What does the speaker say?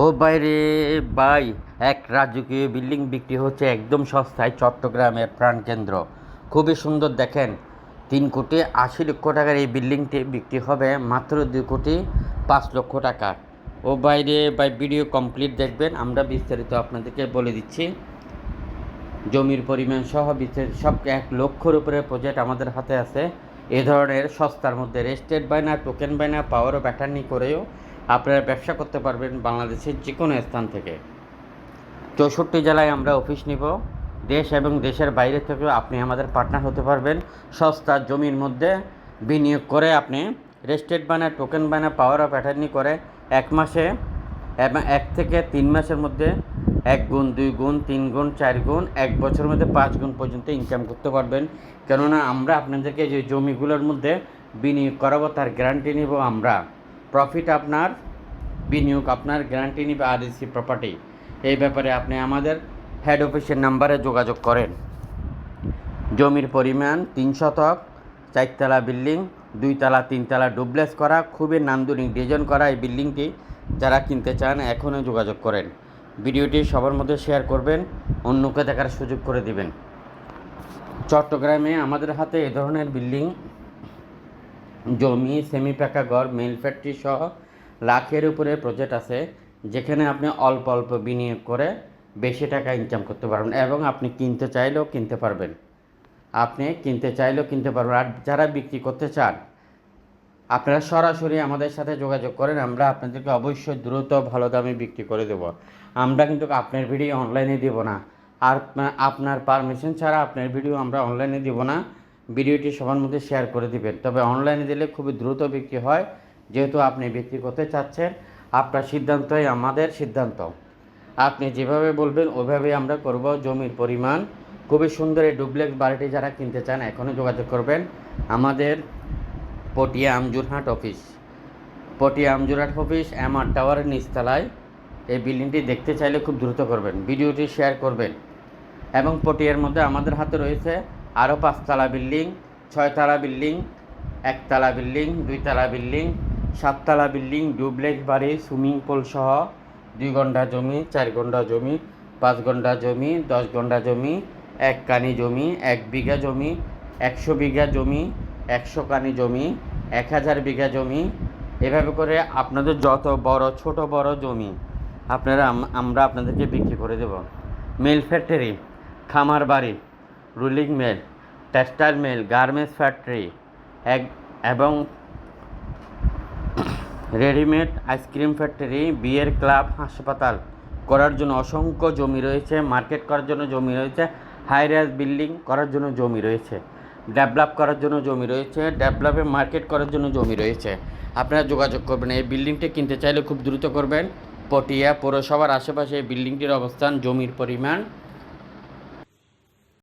ও বাইরে বাই এক রাজকীয় বিল্ডিং বিক্রি হচ্ছে একদম সস্তায় চট্টগ্রামের প্রাণকেন্দ্র। খুবই সুন্দর, দেখেন। তিন কোটি আশি লক্ষ টাকার এই বিল্ডিংটি বিক্রি হবে মাত্র দুই কোটি পাঁচ লক্ষ টাকা। ও বাইরে বাই ভিডিও কমপ্লিট দেখবেন। আমরা বিস্তারিত আপনাদেরকে বলে দিচ্ছি। জমির পরিমাণ সহ বিস্তারিত, সব এক লক্ষর উপরে প্রজেক্ট আমাদের হাতে আছে। এ ধরনের সস্তার মধ্যে রেস্টেড বাইনা টোকেন বাইনা পাওয়ার ব্যাটার্নি করেও আপনারা ব্যবসা করতে পারবেন বাংলাদেশের যে কোনো স্থান থেকে। চৌষট্টি জেলায় আমরা অফিস নিব। দেশ এবং দেশের বাইরে থেকেও আপনি আমাদের পার্টনার হতে পারবেন। সস্তা জমির মধ্যে বিনিয়োগ করে আপনি রেস্টেড বানা টোকেন বানা পাওয়ার অফ অ্যাটার্নি করে এক মাসে এবং এক থেকে তিন মাসের মধ্যে এক গুণ, দুই গুণ, তিন গুণ, চার গুণ, এক বছরের মধ্যে পাঁচ গুণ পর্যন্ত ইনকাম করতে পারবেন। কেননা আমরা আপনাদেরকে যে জমিগুলোর মধ্যে বিনিয়োগ করাবো তার গ্যারান্টি নিব আমরা। প্রফিট আপনার, বিনিয়োগ আপনার গ্যারান্টি নিবে আরএসি প্রপার্টি এই ব্যাপারে আপনি আমাদের হেড অফিসের নাম্বারে যোগাযোগ করেন। জমির পরিমাণ তিন শতক, চারতলা বিল্ডিং দুইতলা, তিনতলা ডুপ্লেক্স করা, খুবই নান্দনিক ডিজাইন করা এই বিল্ডিংটি যারা কিনতে চান এখনও যোগাযোগ করেন। ভিডিওটি সবার মধ্যে শেয়ার করবেন, অন্যকে দেখার সুযোগ করে দিবেন। চট্টগ্রামে আমাদের হাতে এ ধরনের বিল্ডিং জমি সেমি পাকা ঘর মেল ফ্যাক্টরি সহ লাখের উপরে প্রজেক্ট আছে, যেখানে আপনি অল্প অল্প বিনিয়োগ করে বেশি টাকা ইনকাম করতে পারবেন এবং আপনি কিনতে চাইলেও কিনতে পারবেন। আপনি কিনতে চাইলেও কিনতে পারবেন। আর যারা বিক্রি করতে চান, আপনারা সরাসরি আমাদের সাথে যোগাযোগ করেন, আমরা আপনাদেরকে অবশ্যই দ্রুত ভালো দামে বিক্রি করে দেব। আমরা কিন্তু আপনার ভিডিও অনলাইনে দেব না। আর আপনার পারমিশন ছাড়া আপনার ভিডিও আমরা অনলাইনে দিব না। ভিডিওটি সবার মধ্যে শেয়ার করে দিবেন। তবে অনলাইনে দিলে খুবই দ্রুত বিক্রি হয়, যেহেতু আপনি বিক্রি করতে চাচ্ছেন। আপনার সিদ্ধান্তই আমাদের সিদ্ধান্ত। আপনি যেভাবে বলবেন ওইভাবেই আমরা করব। জমির পরিমাণ, খুবই সুন্দর এই ডুপ্লেক্স বাড়িটি যারা কিনতে চান এখনও যোগাযোগ করবেন। আমাদের Patiya Amjurhat office. Patiya Amjurhat office, MR টাওয়ারের নিচতলায়। এই বিল্ডিংটি দেখতে চাইলে খুব দ্রুত করবেন, ভিডিওটি শেয়ার করবেন। এবং পটিয়ার মধ্যে আমাদের হাতে রয়েছে আরও পাঁচতলা বিল্ডিং ছয়তলা বিল্ডিং একতলা বিল্ডিং দুইতলা বিল্ডিং সাততলা বিল্ডিং, ডুপ্লেক্স বাড়ি, সুইমিং পুল সহ দুই ঘণ্টা জমি, চার ঘণ্টা জমি, পাঁচ ঘণ্টা জমি, দশ ঘণ্টা জমি, এক কানি জমি, এক বিঘা জমি, একশো বিঘা জমি, একশো কানি জমি, এক হাজার বিঘা জমি। এভাবে করে আপনাদের যত বড়, ছোট বড় জমি, আপনারা আমরা আপনাদেরকে বিক্রি করে দেব। মিল ফ্যাক্টরি, খামার বাড়ি rolling mill textile mill, garments factory এবং রেডিমেড আইসক্রিম ফ্যাক্টরি, বিয়ের ক্লাব, হাসপাতাল করার জন্য অসংখ্য জমি রয়েছে, মার্কেট করার জন্য জমি রয়েছে হাই রাইজ বিল্ডিং করার জন্য জমি রয়েছে, ডেভেলপ করার জন্য জমি রয়েছে, ডেভেলপে মার্কেট করার জন্য জমি রয়েছে। আপনারা যোগাযোগ করবেন, এই বিল্ডিংটি কিনতে চাইলে খুব দ্রুত করবেন। পটিয়া, পৌরসভার আশেপাশে এই বিল্ডিংটির অবস্থান, জমির পরিমাণ